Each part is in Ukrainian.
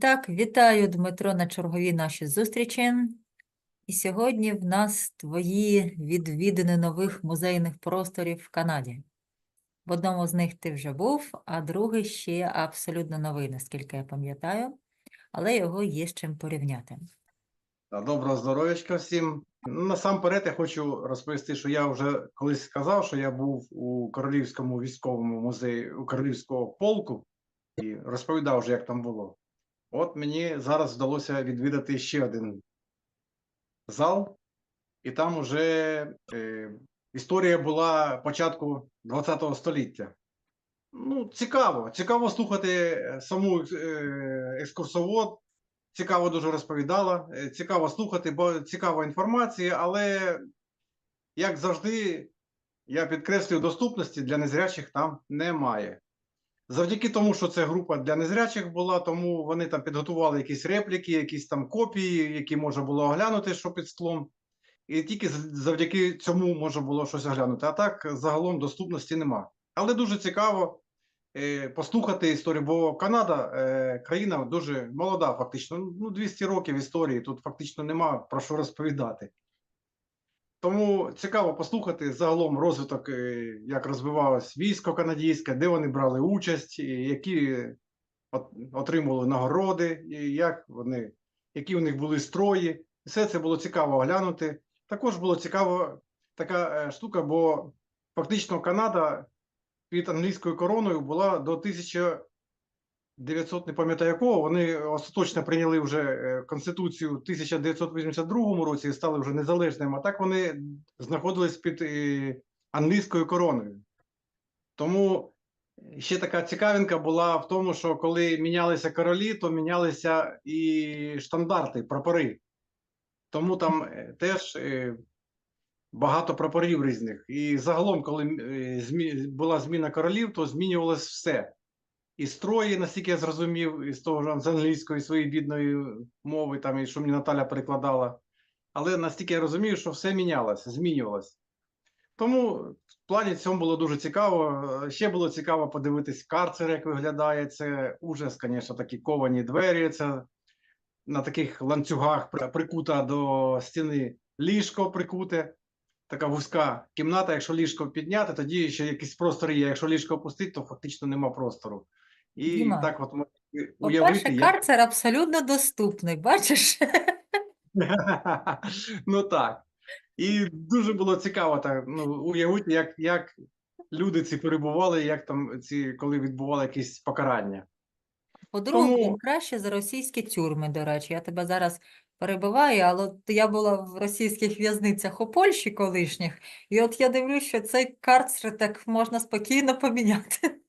так, вітаю, Дмитро, на черговій нашій зустрічі. І сьогодні в нас твої відвідини нових музейних просторів в Канаді. В одному з них ти вже був, а другий ще абсолютно новий, наскільки я пам'ятаю, але його є з чим порівняти. Доброго здоров'ячка всім. Ну, насамперед я хочу розповісти, що я вже колись сказав, що я був у Королівському військовому музеї у Королівського полку і розповідав вже, як там було. От мені зараз вдалося відвідати ще один зал, і там уже е, історія була початку ХХ століття. Ну, цікаво, цікаво слухати е, саму е, екскурсовод, цікаво дуже розповідала, е, цікаво слухати, бо цікава інформація, але, як завжди, я підкреслюю, доступності для незрячих там немає. Завдяки тому, що це група для незрячих була, тому вони там підготували якісь репліки, якісь там копії, які можна було оглянути, що під склом. І тільки завдяки цьому можна було щось оглянути. А так загалом доступності нема. Але дуже цікаво е, послухати історію, бо Канада е, країна дуже молода, фактично. Ну, 200 років історії, тут фактично нема про що розповідати. Тому цікаво послухати загалом розвиток, е, як розвивалось військо канадійське, де вони брали участь, які от- отримували нагороди, як вони, які у них були строї. Все це було цікаво оглянути. Також було цікаво така е, штука, бо фактично Канада під англійською короною була до 1900, не пам'ятаю якого, вони остаточно прийняли вже е, Конституцію в 1982 році і стали вже незалежними, а так вони знаходились під е, англійською короною. Тому ще така цікавинка була в тому, що коли мінялися королі, то мінялися і штандарти, прапори. Тому там е, теж багато прапорів різних. І загалом, коли була зміна королів, то змінювалось все. І строї, наскільки я зрозумів, із того ж з англійської своєї бідної мови, там, і що мені Наталя перекладала. Але наскільки я розумію, що все мінялося, змінювалося. Тому в плані цьому було дуже цікаво. Ще було цікаво подивитись карцер, як виглядає. Це ужас, звісно, такі ковані двері. Це на таких ланцюгах прикута до стіни ліжко прикуте. Така вузька кімната. Якщо ліжко підняти, тоді ще якийсь простор є. Якщо ліжко опустити, то фактично нема простору. І Діма, так от можна По-перше, уявити, як... карцер абсолютно доступний, бачиш? ну так. І дуже було цікаво так, ну, уявити, як, як люди ці перебували, як там ці, коли відбували якісь покарання. По-друге, Тому- краще за російські тюрми, до речі. Я тебе зараз перебиваю, але я була в російських в'язницях у Польщі колишніх, і от я дивлюсь, що цей карцер так можна спокійно поміняти.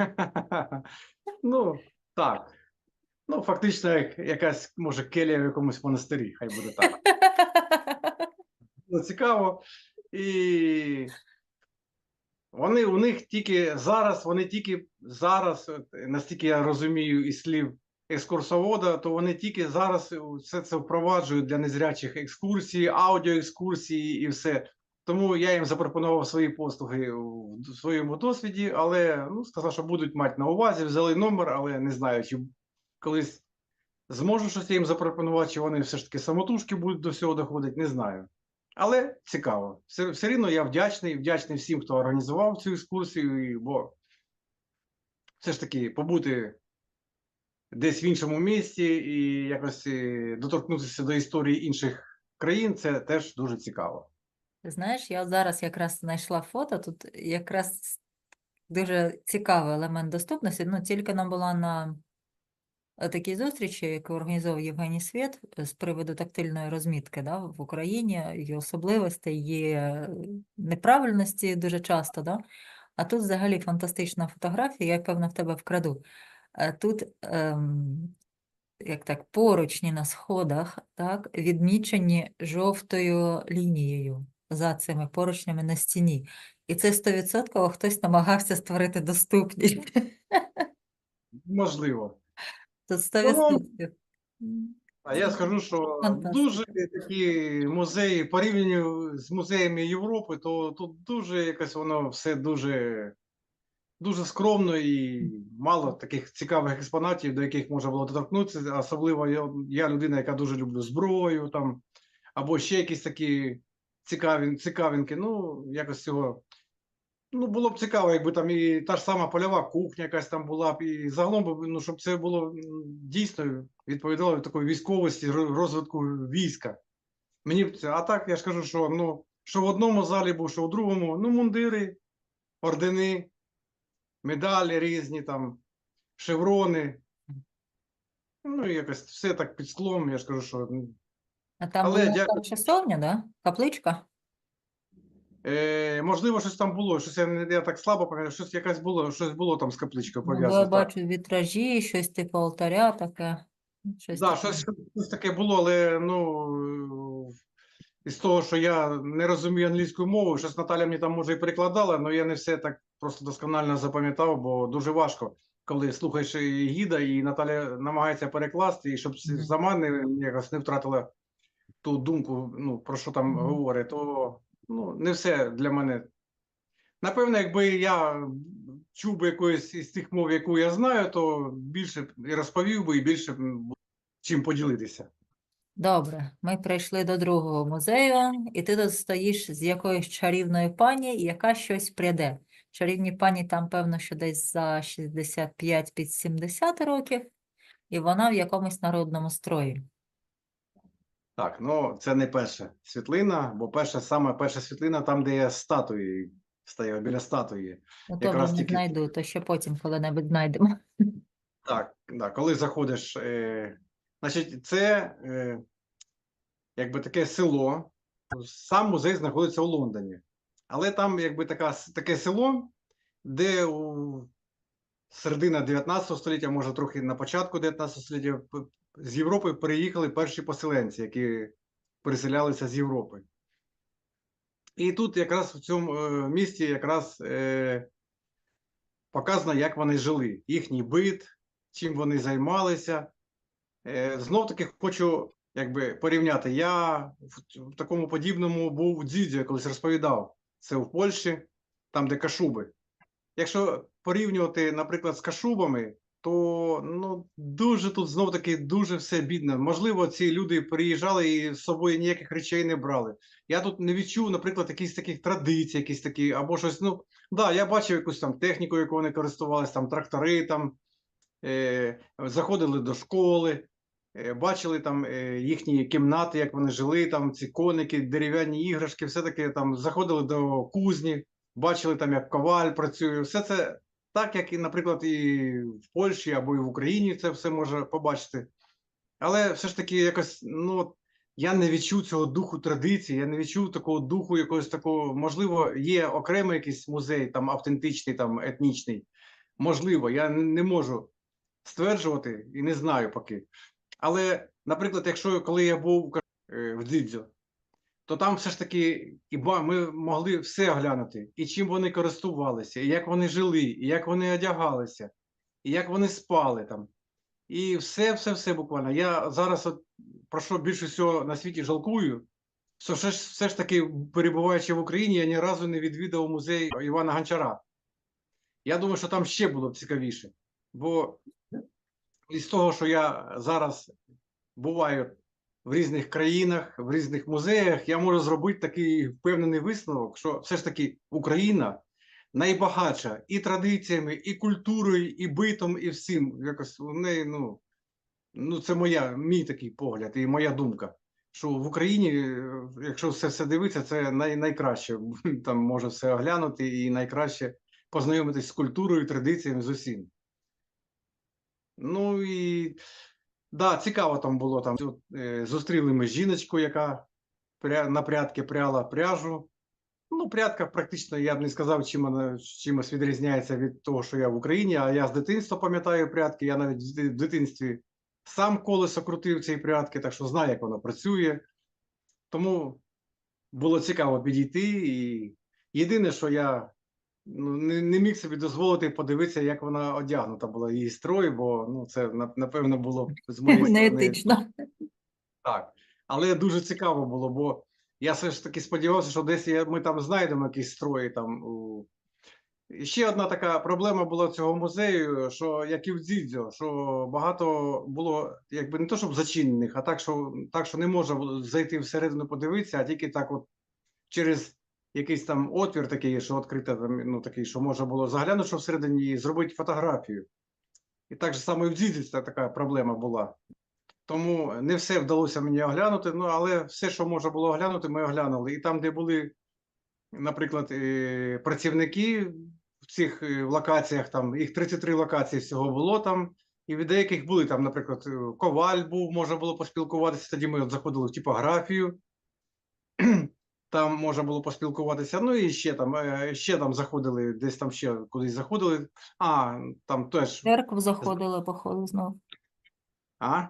Ну, так. Ну, фактично, як якась, може, келія в якомусь монастирі, хай буде так. Було цікаво. І вони у них тільки зараз, вони тільки зараз, настільки я розумію із слів екскурсовода, то вони тільки зараз все це впроваджують для незрячих екскурсій, аудіоекскурсії і все. Тому я їм запропонував свої послуги д- своєму досвіді, але ну, сказав, що будуть мати на увазі, взяли номер, але не знаю, чи колись зможу щось їм запропонувати, чи вони все ж таки самотужки будуть до всього доходити, не знаю. Але цікаво. Все, все рівно я вдячний, вдячний всім, хто організував цю екскурсію, бо все ж таки побути десь в іншому місті і якось е, доторкнутися до історії інших країн, це теж дуже цікаво. Знаєш, я зараз якраз знайшла фото, тут якраз дуже цікавий елемент доступності. Ну, тільки нам була на е, такій зустрічі, яку організовував Євгеній Світ е, з приводу тактильної розмітки да, в Україні, її особливості, її неправильності дуже часто. Да? А тут взагалі фантастична фотографія, я певно в тебе вкраду. Е, Тут ем, як так, поручні на сходах, так, відмічені жовтою лінією за цими поручнями на стіні. І це 100% хтось намагався створити доступність. Можливо. Тут 100%. А я скажу, що Фантастика. дуже такі музеї, порівняно з музеями Європи, то тут дуже якось воно все дуже дуже скромно і мало таких цікавих експонатів, до яких можна було доторкнутися. Особливо я, я людина, яка дуже люблю зброю там, або ще якісь такі цікаві, цікавинки. Ну, якось цього. Ну, було б цікаво, якби там і та ж сама польова кухня якась там була б, і загалом, ну, щоб це було дійсно відповідало такої військовості, розвитку війська. Мені б це, а так я ж кажу, що ну, що в одному залі був, що в другому, ну, мундири, ордени, медалі різні, там, шеврони. Ну, якось все так під склом, я ж кажу, що А там Але була дякую. часовня, да? Капличка? е, можливо, щось там було, щось я, не- я так слабо пам'ятаю, щось якась було, щось було там з капличкою Ну, бо я так. бачу вітражі, щось типу алтаря таке. Щось Да, таке. щось, щось таке було, але ну е, із того, що я не розумію англійську мову, щось Наталя мені там може і перекладала, але я не все так просто досконально запам'ятав, бо дуже важко, коли слухаєш і гіда, і Наталя намагається перекласти, і щоб Мгм. сама не якось не втратила ту думку, ну про що там Мгм. говорить, то ну не все для мене. Напевно, якби я чув би якоїсь із тих мов, яку я знаю, то більше і розповів би, і більше чим поділитися. Добре, ми прийшли до другого музею, і ти тут стоїш з якоюсь чарівною пані, яка щось пряде. Чарівні пані там, певно, що десь за 65 під 70 років, і вона в якомусь народному строї. Так, ну це не перша світлина, бо перша саме перша світлина там, де я з статуєю стояв, біля статуї. Ну, то Якраз не тільки- знайду, то ще потім коли-небудь знайдемо. Так, да, коли заходиш, е, значить, це е, якби таке село. Сам музей знаходиться у Лондоні. Але там якби така, таке село, де у середина 19 століття, може трохи на початку 19 століття, з Європи переїхали перші поселенці, які переселялися з Європи. І тут якраз в цьому е, місті якраз е, показано, як вони жили, їхній бит, чим вони займалися. Е, знов таки хочу якби, порівняти. Я в, такому подібному був у Дзідзі, колись розповідав. Це в Польщі, там, де Кашуби. Якщо порівнювати, наприклад, з Кашубами, то ну, дуже тут знов таки дуже все бідно. Можливо, ці люди приїжджали і з собою ніяких речей не брали. Я тут не відчув, наприклад, якісь таких традицій, якісь такі, або щось. Ну, да, я бачив якусь там техніку, яку вони користувалися, там трактори, там е, заходили до школи, е, бачили там е, їхні кімнати, як вони жили, там ці коники, дерев'яні іграшки, все таки там заходили до кузні, бачили там, як коваль працює. Все це так, як і, наприклад, і в Польщі або і в Україні це все може побачити. Але все ж таки, якось, ну, я не відчув цього духу традиції, я не відчув такого духу, якогось такого, можливо, є окремий якийсь музей, там автентичний, там етнічний. Можливо, я не можу стверджувати і не знаю поки. Але, наприклад, якщо коли я був Кар- е, в Дзідзьо, то там все ж таки і ми могли все оглянути, і чим вони користувалися, і як вони жили, і як вони одягалися, і як вони спали там. І все, все, все буквально. Я зараз от про що більше всього на світі жалкую, що все ж, все ж таки, перебуваючи в Україні, я ні разу не відвідав музей Івана Гончара. Я думаю, що там ще було б цікавіше. Бо із того, що я зараз буваю в різних країнах, в різних музеях, я можу зробити такий впевнений висновок, що все ж таки Україна найбагатша і традиціями, і культурою, і битом, і всім. Якось у неї, ну, ну це моя, мій такий погляд і моя думка. Що в Україні, е, якщо все все дивитися, це най, найкраще. Там може все оглянути і найкраще познайомитись з культурою, традиціями з усім. Ну і да, цікаво там було. Там е, зустріли ми жіночку, яка на прядки пряла пряжу. Ну, прядка практично, я б не сказав, чим вона чимось відрізняється від того, що я в Україні. А я з дитинства пам'ятаю прядки. Я навіть в дитинстві сам колесо крутив цієї прядки, так що знаю, як воно працює. Тому було цікаво підійти. І єдине, що я ну, не, не міг собі дозволити подивитися, як вона одягнута була її строй, бо ну, це напевно було з моєї сторони. Неетично. Так. Але дуже цікаво було, бо я все ж таки сподівався, що десь ми там знайдемо якісь строї там у, Ще одна така проблема була цього музею, що як і в Дзідзьо, що багато було, якби не то, щоб зачинених, а так, що так, що не можна зайти всередину подивитися, а тільки так, от через якийсь там отвір такий, що відкритий, там, ну такий, що можна було заглянути, що всередині і зробити фотографію. І так же саме і в Дзідзі така проблема була. Тому не все вдалося мені оглянути, ну але все, що можна було оглянути, ми оглянули. І там, де були, наприклад, е, працівники в цих е, локаціях, там їх 33 локації всього було там. І від деяких були там, наприклад, е, коваль був, можна було поспілкуватися. Тоді ми от заходили в типографію. Там можна було поспілкуватися. Ну і ще там, е, ще там заходили, десь там ще кудись заходили. А, там теж. Церкву заходили, походу, знов. А?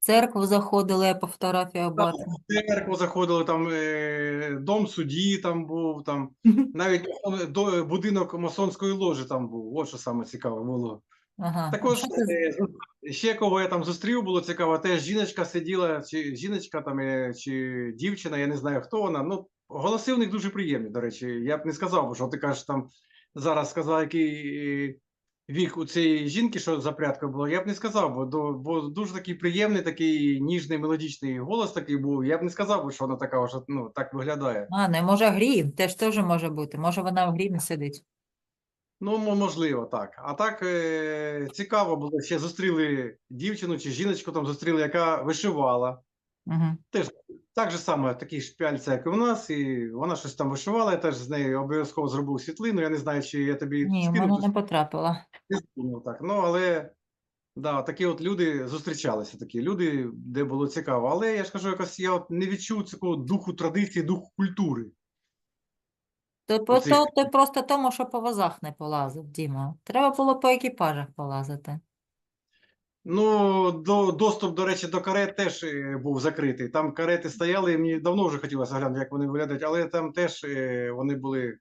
Церкву заходили по фотографії Там церкву заходили, там е, дом судді там був, там навіть до, будинок масонської ложі там був. От що саме цікаве було. Ага. Також е, ще кого я там зустрів, було цікаво. Теж жіночка сиділа, чи жіночка там, чи дівчина, я не знаю хто вона. Ну, голоси в них дуже приємні, до речі. Я б не сказав, що ти кажеш там зараз сказав, який е, вік у цієї жінки, що за прядкою було, я б не сказав, бо, бо дуже такий приємний, такий ніжний, мелодичний голос такий був. Я б не сказав, що вона така, що ну, так виглядає. А, не може грім, теж теж може бути. Може вона в грімі сидить. Ну, можливо, так. А так е, цікаво було. Ще зустріли дівчину чи жіночку там зустріли, яка вишивала. Угу. Так же саме, такий ж пяльця, як і у нас, і вона щось там вишивала, я теж з нею обов'язково зробив світлину. Я не знаю, чи я тобі Ні, в мене не потрапила. так. Ну, але да, такі от люди зустрічалися, такі люди, де було цікаво. Але я ж кажу, якось я от не відчув цього духу традиції, духу культури. То, по- то, то просто тому, що по вазах не полазив, Діма. Треба було по екіпажах полазити. Ну, до, доступ, до речі, до карет теж е, був закритий. Там карети стояли, і мені давно вже хотілося глянути, як вони виглядають, але там теж е, вони були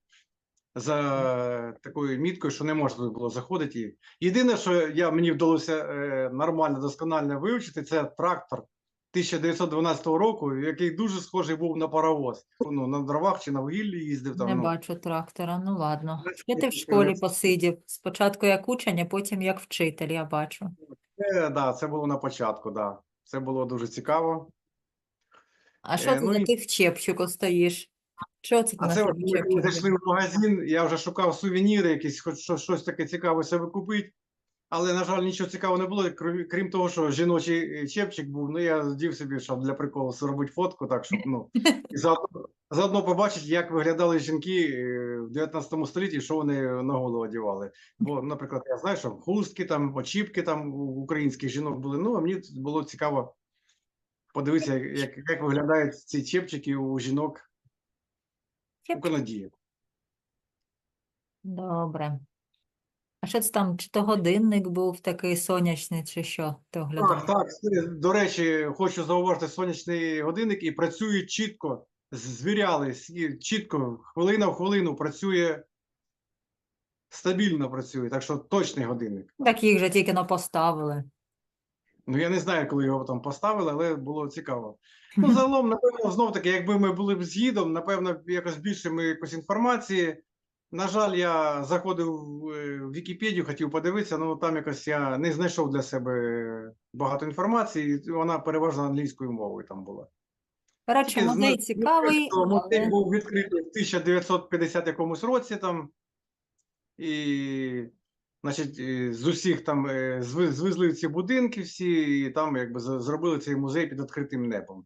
за такою міткою, що не можна було заходити. Єдине, що я, мені вдалося е, нормально, досконально вивчити, це трактор 1912 року, який дуже схожий був на паровоз. Ну, на дровах чи на вугіллі їздив там. Не ну. бачу трактора, ну ладно. Ще ти в школі посидів. Спочатку як учень, а потім як вчитель, я бачу. Це, да, це було на початку, да. Це було дуже цікаво. А що Е, це ну за і- ти в чепчику стоїш? Що це ти А на це ми зайшли в магазин, я вже шукав сувеніри, якісь, хоч що- щось таке цікаве себе купити. Але, на жаль, нічого цікавого не було, крім- крім того, що жіночий е, чепчик був. Ну, я здів собі, щоб для приколу зробити фотку, так, щоб ну, і заодно, заодно побачити, як виглядали жінки е, в 19 столітті, що вони на голову одягали. Бо, наприклад, я знаю, що хустки, там, очіпки там у українських жінок були. Ну, а мені було цікаво подивитися, як, як виглядають ці чепчики у жінок у Чепчик. Канаді. Добре. А що це там? Чи то годинник був такий сонячний, чи що ти оглядав? Так, так. До речі, хочу зауважити сонячний годинник і працює чітко. Звіряли сі- чітко, хвилина в хвилину працює стабільно працює, так що точний годинник. Так їх же тільки но поставили. Ну я не знаю, коли його там поставили, але було цікаво. Ну, загалом, напевно, знов таки, якби ми були б з гідом, напевно, якось більше ми якось інформації. На жаль, я заходив в е, в Вікіпедію, хотів подивитися, але там якось я не знайшов для себе багато інформації, і вона переважно англійською мовою там була. Тільки музей цікавий, Музей але був відкритий в 1950 якомусь році там. І, значить, з усіх там е, звезли ці будинки всі, і там якби зробили цей музей під відкритим небом.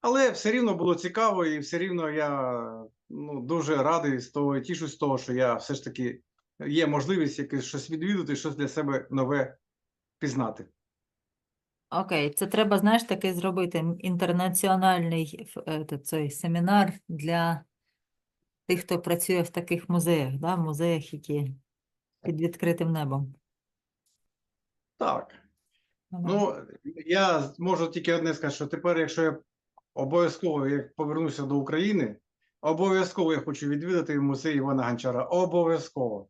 Але все рівно було цікаво, і все рівно я ну, дуже радий з того, і тішусь з того, що я все ж таки є можливість якесь щось відвідати, щось для себе нове пізнати. Окей, це треба, знаєш, такий зробити інтернаціональний е, цей семінар для тих, хто працює в таких музеях, да? в музеях, які під відкритим небом. Так. Ага. Ну, я можу тільки одне сказати, що тепер, якщо я обов'язково як повернуся до України, обов'язково я хочу відвідати музей Івана Гончара. Обов'язково.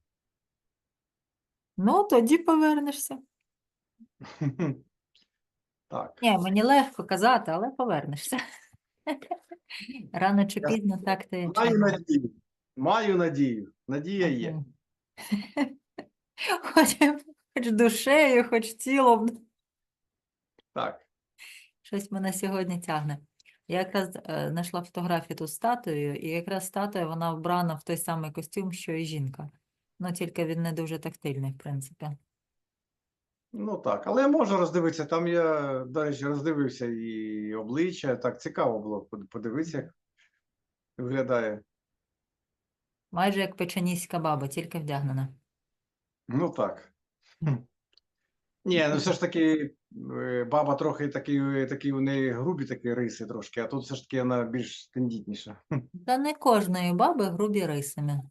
Ну, тоді повернешся. Так. Ні, мені легко казати, але повернешся. Рано чи Я пізно так ти Маю надію. Маю надію. Надія є. Хоч, хоч душею, хоч тілом. Так. Щось мене сьогодні тягне. Я якраз е, знайшла фотографію тут з статуєю, і якраз статуя вона вбрана в той самий костюм, що і жінка. Ну, тільки він не дуже тактильний, в принципі. Ну так, але я можу роздивитися. Там я, до речі, роздивився і обличчя. Так цікаво було подивитися, як виглядає. Майже як печеніська баба, тільки вдягнена. Ну так. Ні, ну все ж таки, е, баба трохи такі, такі у неї грубі такі риси трошки, а тут все ж таки вона більш тендітніша. Та не кожної баби грубі рисами.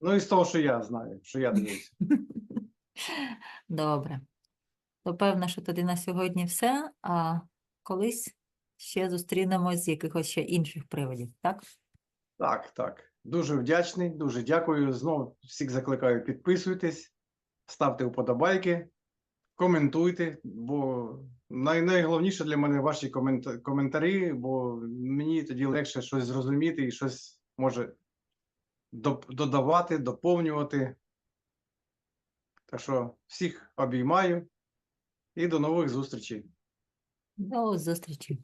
Ну і з того, що я знаю, що я дивився. Добре. То певно, що тоді на сьогодні все, а колись ще зустрінемось з якихось ще інших приводів, так? Так, так. Дуже вдячний, дуже дякую. Знову всіх закликаю, підписуйтесь, ставте вподобайки, коментуйте, бо най- найголовніше для мене ваші комент- коментарі, бо мені тоді легше щось зрозуміти і щось може додавати, доповнювати. Так що всіх обіймаю і до нових зустрічей. До зустрічі.